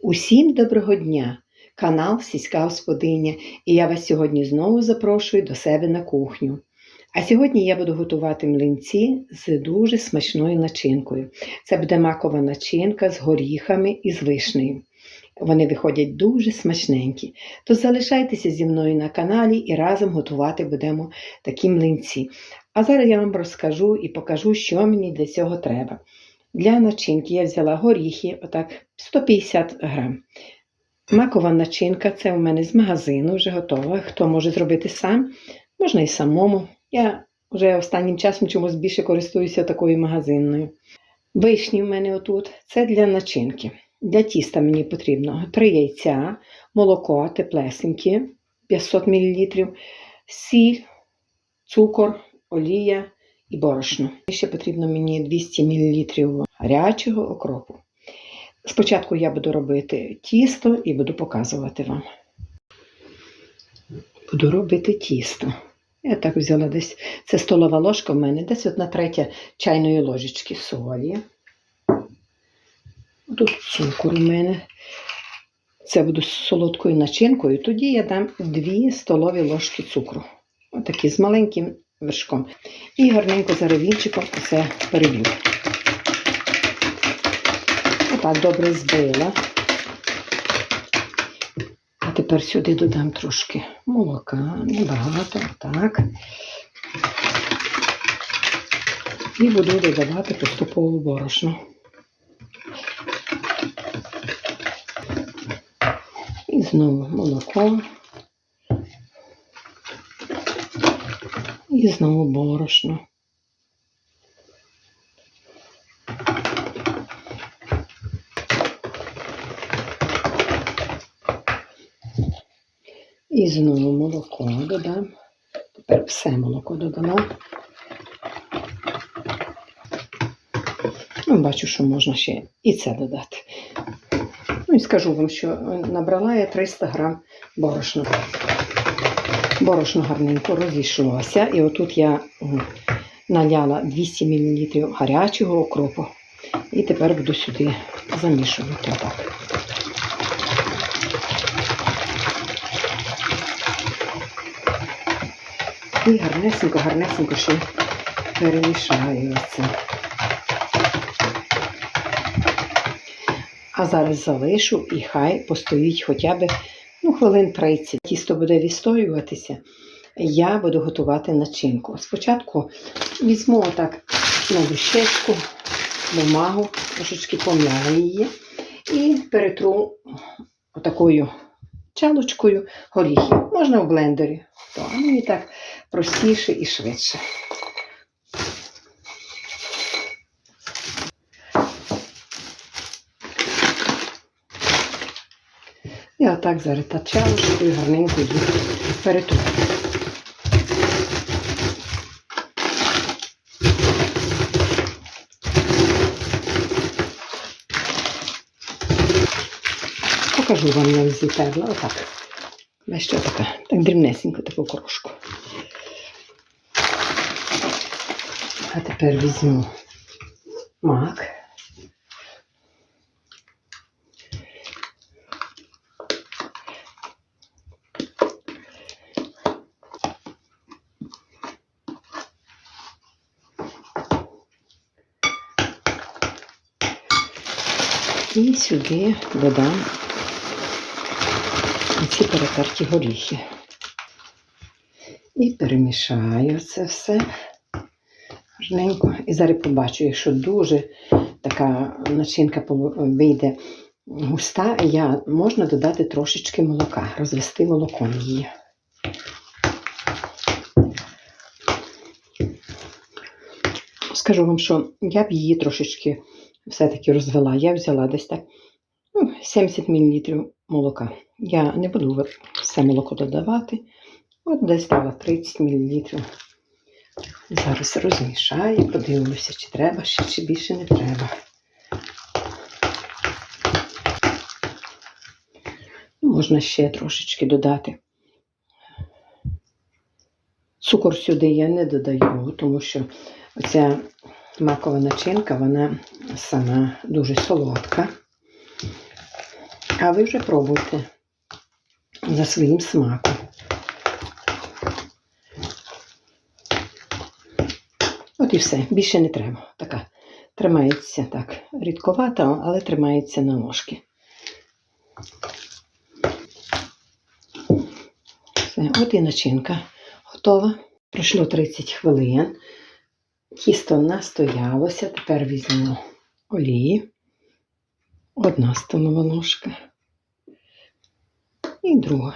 Усім доброго дня! Канал Сільська Господиня, і я вас сьогодні знову запрошую до себе на кухню. А сьогодні я буду готувати млинці з дуже смачною начинкою. Це буде макова начинка з горіхами і з вишнею. Вони виходять дуже смачненькі. То залишайтеся зі мною на каналі і разом готувати будемо такі млинці. А зараз я вам розкажу і покажу, що мені для цього треба. Для начинки я взяла горіхи, отак 150 грам. Макова начинка це у мене з магазину вже готова. Хто може зробити сам, можна і самому. Я вже останнім часом чомусь більше користуюся такою магазинною. Вишні в мене отут це для начинки. Для тіста мені потрібно 3 яйця, молоко теплесеньке 500 мл, сіль, цукор, олія і борошно. Ще потрібно мені 200 мл гарячого окропу. Спочатку я буду робити тісто і буду показувати вам. Буду робити тісто. Я так взяла десь, це столова ложка в мене, десь одна третя чайної ложечки солі. Тут цукор у мене. Це буду з солодкою начинкою. Тоді я дам 2 столові ложки цукру. Отакі з маленьким вершком. І гарненько за ревінчиком все переб'ю. Отак добре збила. А тепер сюди додам трошки молока, небагато, так. І буду додавати поступово борошно. І знову молоко. І знову борошно. І знову молоко додам. Тепер все молоко додала. Ну, бачу, що можна ще і це додати. Ну і скажу вам, що набрала я 300 грам борошна. Борошно гарненько розійшлося. І отут я наляла 200 мл гарячого окропу. І тепер буду сюди замішувати так. І гарнесенько, гарнесенько ще перемішаю це. А зараз залишу і хай постоїть хоча б ну, хвилин 30. Тісто буде відстоюватися. Я буду готувати начинку. Спочатку візьму отак на дощечку, бумагу, трошечки пом'яла її і перетру отакою чалочкою горіхи. Можна в блендері. То, ну і так простіше і швидше. І отак та чалочкою гарненько їх перетру. Покажу вам, як зітерла. Отак. Ось що така, так дрібнесенько таку крошку. А тепер візьму мак. І сюди додам ці перетерті горіхи. І перемішаю це все гарненько. І зараз побачу, якщо дуже така начинка вийде густа, я, можна додати трошечки молока, розвести молоком її. Скажу вам, що я б її трошечки все-таки розвела. Я взяла десь так ну, 70 мл молока. Я не буду все молоко додавати. От десь дала 30 мл. Зараз розмішаю, подивлюся, чи треба ще, чи більше не треба. Ну, Можна ще трошечки додати. Цукор сюди я не додаю, тому що оця макова начинка, вона сама дуже солодка. А ви вже пробуйте за своїм смаком. І все, більше не треба. Така тримається так рідковата, але тримається на ножки. Все, от і начинка готова. Пройшло 30 хвилин. Тісто настоялося. Тепер візьмемо олії. Одна столова ложка. І друга.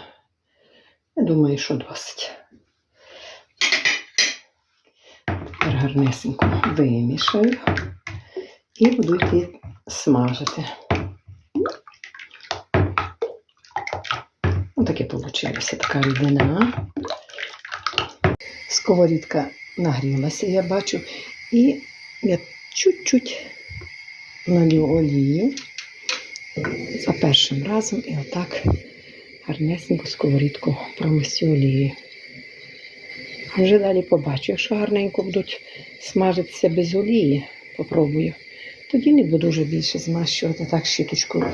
Я думаю, що досить. Тепер гарнесенько вимішаю і буду йти смажити. Отаке вийшло, така рідина. Сковорідка нагрілася, я бачу, і я чуть-чуть налю олії за першим разом і отак гарнесенько сковорідку промисю олії. Вже далі побачу, якщо гарненько будуть смажитися без олії, попробую. Тоді не буду вже більше змащувати так щіточкою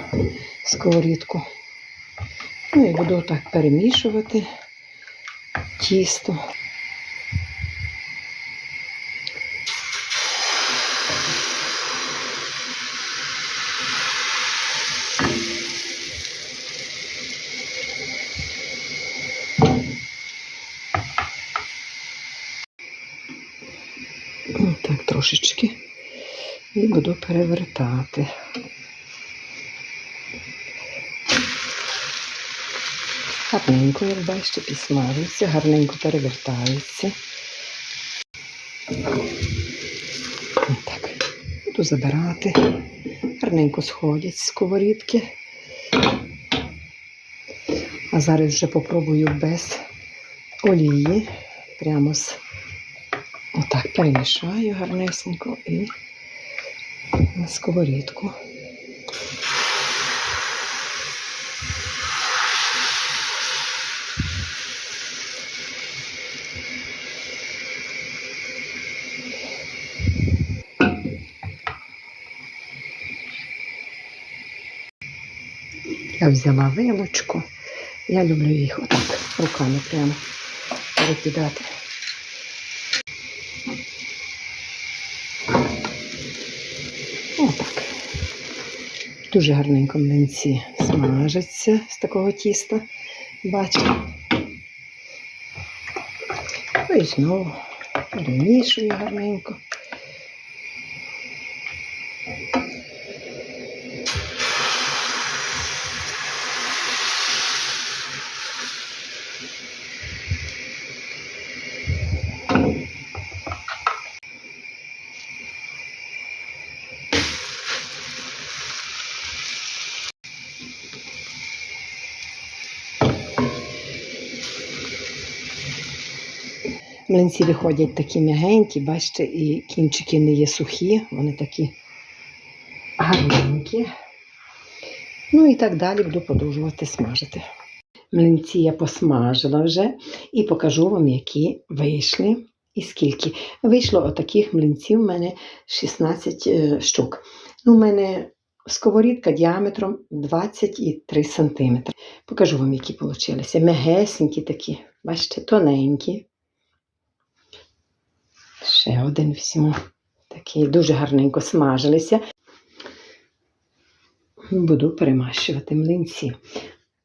сковорідку. Ну і буду так перемішувати тісто. Так, трошечки. І буду перевертати. Гарненько, як бачите, підсмажується, гарненько перевертається. Так, буду забирати. Гарненько сходять з сковорідки. А зараз вже попробую без олії. Прямо з отак перемішаю гарнесенько і на сковорідку. Я взяла вилочку. Я люблю їх отак руками прямо перекидати. Дуже гарненько млинці смажаться з такого тіста. Бачите. Ну і знову перемішую гарненько. Млинці виходять такі м'ягенькі, бачите, і кінчики не є сухі, вони такі гарненькі. Ну і так далі буду продовжувати смажити. Млинці я посмажила вже і покажу вам, які вийшли і скільки. Вийшло отаких млинців у мене 16 е, штук. Ну, у мене сковорідка діаметром 23 см. Покажу вам, які вийшли. Мягесенькі такі, бачите, тоненькі. Ще один візьму. Такі дуже гарненько смажилися. Буду перемащувати млинці.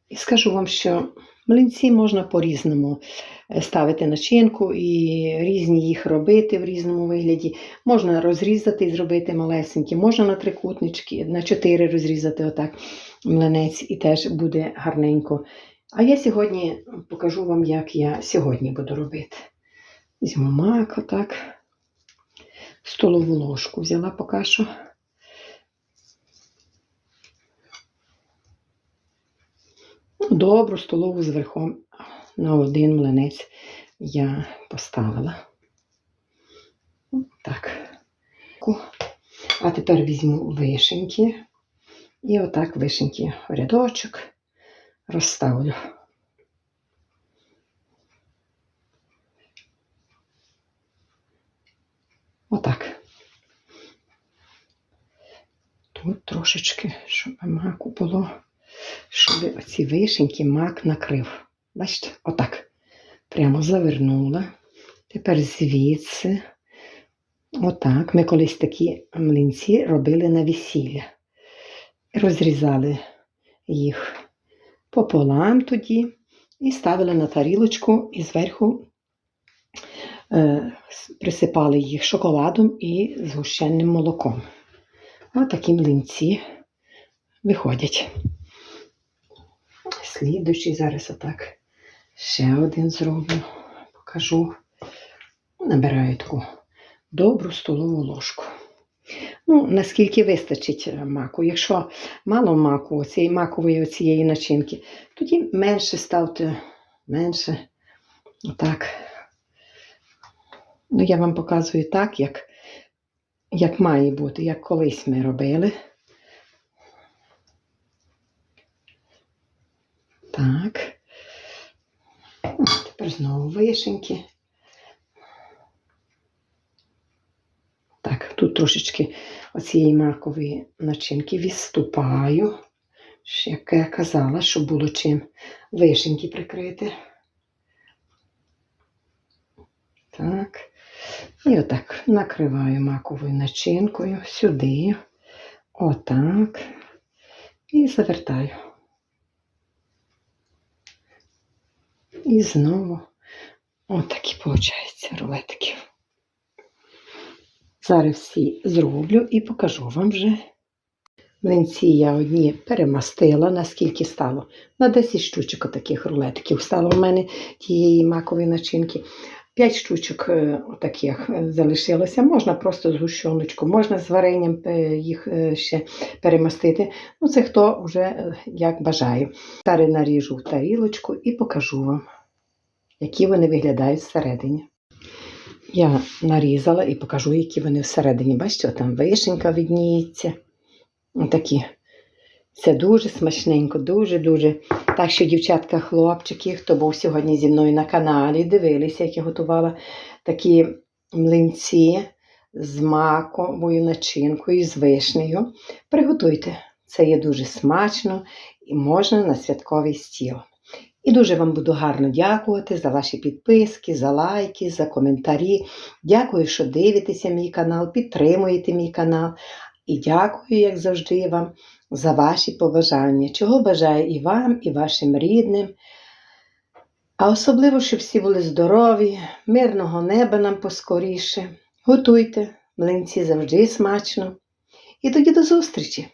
І скажу вам, що млинці можна по-різному е, ставити начинку і різні їх робити в різному вигляді. Можна розрізати і зробити малесенькі, можна на трикутнички, на чотири розрізати отак млинець і теж буде гарненько. А я сьогодні покажу вам, як я сьогодні буду робити. Візьму мак отак. Столову ложку взяла поки що. Ну, добру столову з верхом на один млинець я поставила. Ну, Так. А тепер візьму вишеньки і отак вишеньки в рядочок розставлю. Отак. Тут трошечки, щоб маку було щоб оці вишеньки мак накрив. Бачите, отак. Прямо завернула. Tепер звідси. Отак. Ми колись такі млинці робили на весілля. Розрізали їх пополам тоді і ставили на тарілочку і зверху присипали їх шоколадом і згущенним молоком. Ось такі млинці виходять. Слідуючий зараз отак. Ще один зроблю, покажу. Набираю таку добру столову ложку. Ну, наскільки вистачить е, маку. Якщо мало маку, цієї макової цієї начинки, тоді менше ставте, менше. Отак. Ну, я вам показую так, як, як має бути, як колись ми робили. Так. Тепер знову вишеньки. Так, тут трошечки оцієї макової начинки відступаю. Як я казала, щоб було чим вишеньки прикрити. Так. І отак накриваю маковою начинкою сюди. Отак. І завертаю. І знову отакі, виходить, рулетики. Зараз всі зроблю і покажу вам вже. Млинці я одні перемастила, наскільки стало. На 10 штучок таких рулетиків стало в мене тієї макової начинки. 5 штучок е, таких е, залишилося. Можна просто з гущоночку, можна з варенням е, їх ще перемастити. Ну, це хто вже як бажає. Зараз наріжу в тарілочку і покажу вам, які вони виглядають всередині. Я нарізала і покажу, які вони всередині. Бачите, там вишенька відніється. Отакі. Це дуже смачненько, дуже-дуже. Так що, дівчатка, хлопчики, хто був сьогодні зі мною на каналі, дивилися, як я готувала такі млинці з маковою начинкою, з вишнею. Приготуйте. Це є дуже смачно і можна на святковий стіл. І дуже вам буду гарно дякувати за ваші підписки, за лайки, за коментарі. Дякую, що дивитеся мій канал, підтримуєте мій канал. І дякую, як завжди, вам за ваші побажання, чого бажаю і вам, і вашим рідним. А особливо, щоб всі були здорові, мирного неба нам поскоріше. Готуйте, млинці завжди смачно. І тоді до зустрічі!